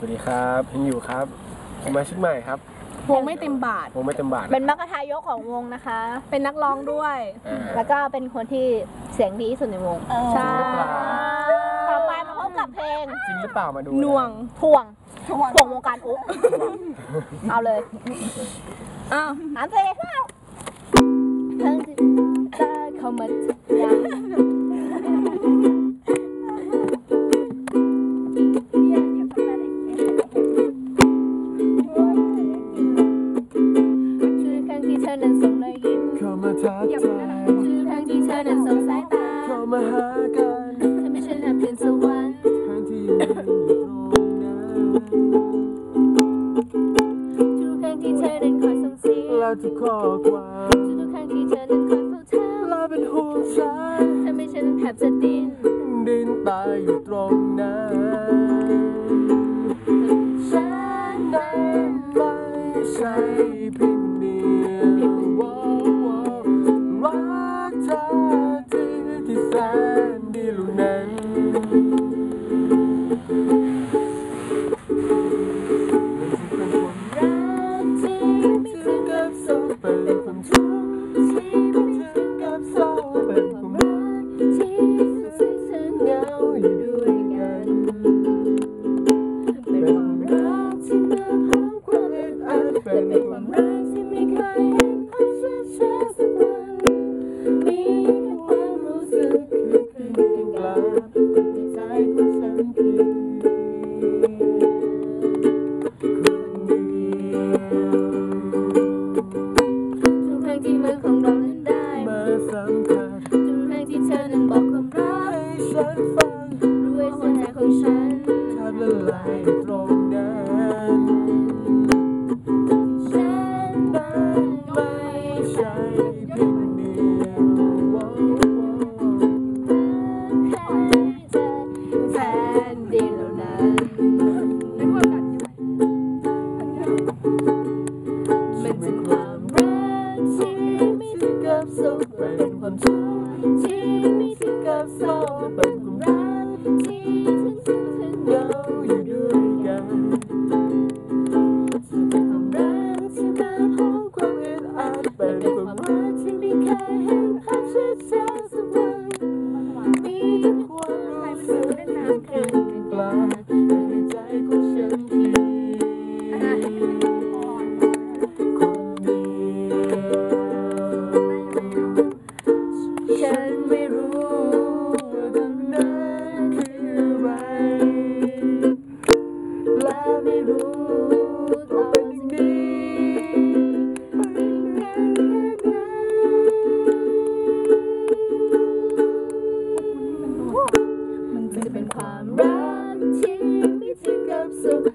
สวัสดีครับยังอยู่ครับสมาชิกใหม่ครับวงไม่เต็มบาท วงไม่เต็มบาทเป็นมรรคทายกของวงนะคะ เป็นนักร้องด้วย อ่า แล้วก็เป็นคนที่เสียงดีที่สุดในวง ใช่ต่อไปมาพบกับเพลงจริงหรือเปล่ามาดูหน่วง ถ่วงถ่วงวงการอุ๊เอาเลย อ้าว ถามเพลงเข้าเพิ่งจะได้เข้ามา ธอนั้นส่งรอยยิ้มเข้ามาทักทายทุกครั้งที่เธอนั้นส่งสายตาเข้ามาหากันทำให้ฉันแทบตื่นสวรรค์ทั้งที่ยืนอยู่ตรงนั้นทุกครั้งที่เธอนั้นคอยส่งเสียงแล้วทุกข้อความทุกครั้งที่เธอนั้นคอยเฝ้าถามเราเป็นห่วงฉันทำให้ฉันแทบจะดิ้นดินตายอยู่ตรงนั้น ใช่เพียงเดียว อึดอั กับสุขเป็นความทุกข์ที่ไม่ถึงกับเศกเป็นความรักที่ถึงซึ้งถึงเราอยู่ด้วยกัน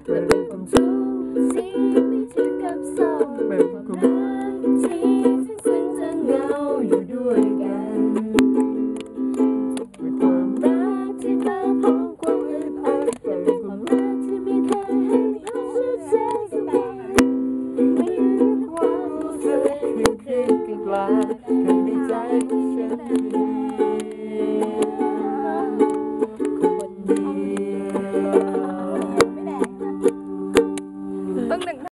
กับสุขแต่เ